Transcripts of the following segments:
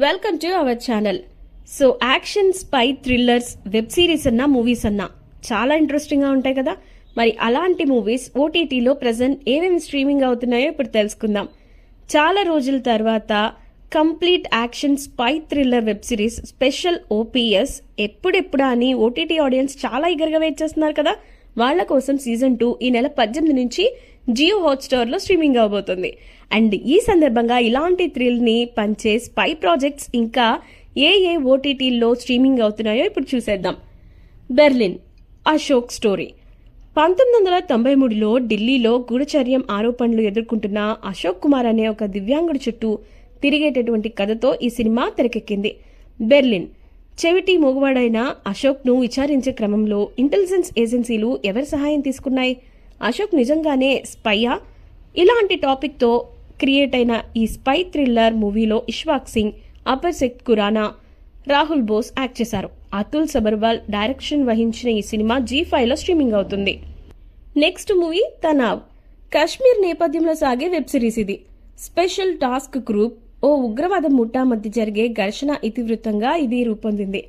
Welcome to our channel so action spy thrillers web series అన్నా movies అన్నా చాలా ఇంట్రెస్టింగ్గా ఉంటాయి కదా? మరి అలాంటి మూవీస్ ఓటీటీలో ప్రజెంట్ ఏమేమి స్ట్రీమింగ్ అవుతున్నాయో ఇప్పుడు తెలుసుకుందాం. చాలా రోజుల తర్వాత complete action spy thriller web series special ops ఎప్పుడెప్పుడా అని ఓటీటీ ఆడియన్స్ చాలా ఈగర్గా వెయిట్ చేస్తున్నారు కదా? వాళ్ళ కోసం సీజన్ టూ ఈ నెల పద్దెనిమిది నుంచి జియో హాట్స్టార్లో స్ట్రీమింగ్ అవబోతుంది. అండ్ ఈ సందర్భంగా ఇలాంటి థ్రిల్ని పంచే స్పై ప్రాజెక్ట్స్ ఇంకా ఏ ఏ ఓటీటీల్లో స్ట్రీమింగ్ అవుతున్నాయో ఇప్పుడు చూసేద్దాం. Berlin Ashok story. పంతొమ్మిది వందల తొంభై మూడులో ఢిల్లీలో గూఢచర్యం ఆరోపణలు ఎదుర్కొంటున్న అశోక్ కుమార్ అనే ఒక దివ్యాంగుడి చుట్టూ తిరిగేటటువంటి కథతో ఈ సినిమా తెరకెక్కింది. బెర్లిన్ చెవిటి మూగవాడైన అశోక్ను విచారించే క్రమంలో ఇంటెలిజెన్స్ ఏజెన్సీలు ఎవరి సహాయం తీసుకున్నాయి? అశోక్ నిజంగానే స్పైయా? ఇలాంటి టాపిక్తో క్రియేట్ అయిన ఈ స్పై థ్రిల్లర్ మూవీలో ఇష్వాక్ సింగ్ అపర్ సెక్ట్ కురానా రాహుల్ బోస్ యాక్ట్ చేశారు. అతుల్ సబర్వాల్ డైరెక్షన్ వహించిన ఈ సినిమా జీ ఫైవ్లో స్ట్రీమింగ్ అవుతుంది. Next movie Tanaav. కాశ్మీర్ నేపథ్యంలో సాగే వెబ్ సిరీస్ ఇది. స్పెషల్ టాస్క్ గ్రూప్ ఓ ఉగ్రవాద ముఠా మధ్య జరిగే ఘర్షణ ఇతివృత్తంగా ఇది రూపొందింది.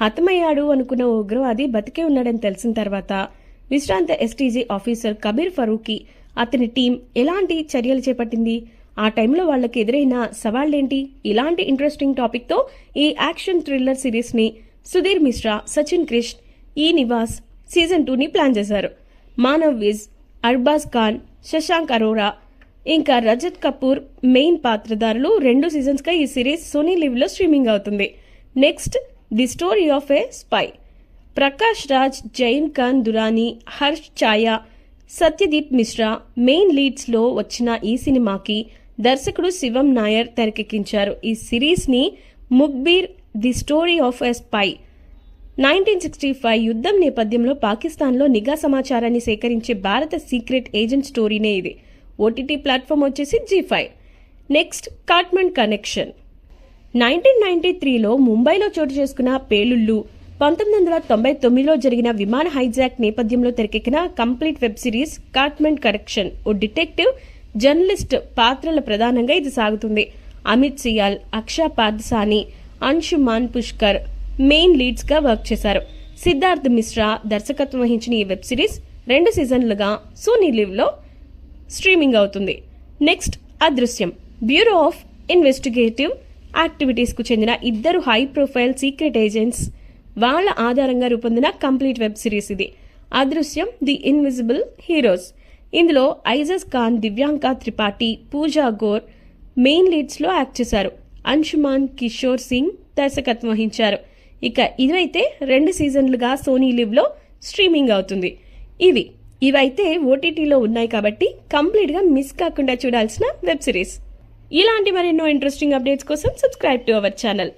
హతమయ్యాడు అనుకున్న ఉగ్రవాది బతికే ఉన్నాడని తెలిసిన తర్వాత విశ్రాంత ఎస్టీజీ ఆఫీసర్ కబీర్ ఫరూకీ అతని టీం ఎలాంటి చర్యలు చేపట్టింది? ఆ టైంలో వాళ్ళకి ఎదురైన సవాళ్ళేంటి? ఇలాంటి ఇంట్రెస్టింగ్ టాపిక్తో ఈ యాక్షన్ థ్రిల్లర్ సిరీస్ని సుధీర్ మిశ్రా సచిన్ క్రిష్ ఈ నివాస్ సీజన్ టూని ప్లాన్ చేశారు. మానవ్ విజ్ అర్బాజ్ ఖాన్ శశాంక్ అరోరా ఇంకా రజత్ కపూర్ మెయిన్ పాత్రధారులు రెండు సీజన్స్గా ఈ సిరీస్ సోనీ లివ్లో స్ట్రీమింగ్ అవుతుంది. Next the story of a spy Prakash Raj Zain Khan Durrani Harsh Chhaya Satyadeep Mishra main లీడ్స్లో వచ్చిన ఈ సినిమాకి దర్శకుడు శివం నాయర్ తెరకెక్కించారు. ఈ సిరీస్ని Mukhbir the story of a spy. Nineteen sixty five యుద్ధం నేపథ్యంలో పాకిస్తాన్లో నిఘా సమాచారాన్ని సేకరించే భారత సీక్రెట్ ఏజెంట్ స్టోరీనే ఇది. ఓటీటీ ప్లాట్ఫామ్ వచ్చేసి Zee five. Next Kathmandu connection. Nineteen ninety త్రీలో ముంబైలో చోటు చేసుకున్న పేలుళ్ళు పంతొమ్మిది వందల తొంభై తొమ్మిదిలో జరిగిన విమాన హైజాక్ నేపథ్యంలో తెరకెక్కిన complete web series Kathmandu connection ఓ డిటెక్టివ్ జర్నలిస్ట్ పాత్రల ప్రధానంగా ఇది సాగుతుంది. అమిత్ సియాల్ అక్షా పార్థసాని అంశుమాన్ పుష్కర్ మెయిన్ లీడ్స్గా వర్క్ చేశారు. సిద్ధార్థ్ మిశ్రా దర్శకత్వం వహించిన ఈ వెబ్ సిరీస్ రెండు సీజన్లుగా సోనీ లివ్లో స్ట్రీమింగ్ అవుతుంది. Next Adrishyam. Bureau of investigative యాక్టివిటీస్కు చెందిన ఇద్దరు హై ప్రొఫైల్ సీక్రెట్ ఏజెంట్స్ వాళ్ళ ఆధారంగా రూపొందిన కంప్లీట్ వెబ్ సిరీస్ ఇది. అదృశ్యం ది ఇన్విజిబుల్ హీరోస్. ఇందులో ఐజస్ ఖాన్ దివ్యాంక త్రిపాఠి పూజా గోర్ మెయిన్ లీడ్స్లో యాక్ట్ చేశారు. అంశుమాన్ కిషోర్ సింగ్ దర్శకత్వం వహించారు. ఇక ఇదైతే రెండు సీజన్లుగా సోనీ లివ్లో స్ట్రీమింగ్ అవుతుంది. ఇవి ఇవైతే ఓటీటీలో ఉన్నాయి కాబట్టి కంప్లీట్గా మిస్ కాకుండా చూడాల్సిన వెబ్ సిరీస్. ఇలాంటి మరెన్నో ఇంట్రెస్టింగ్ అప్డేట్స్ కోసం సబ్స్క్రైబ్ టు అవర్ ఛానల్.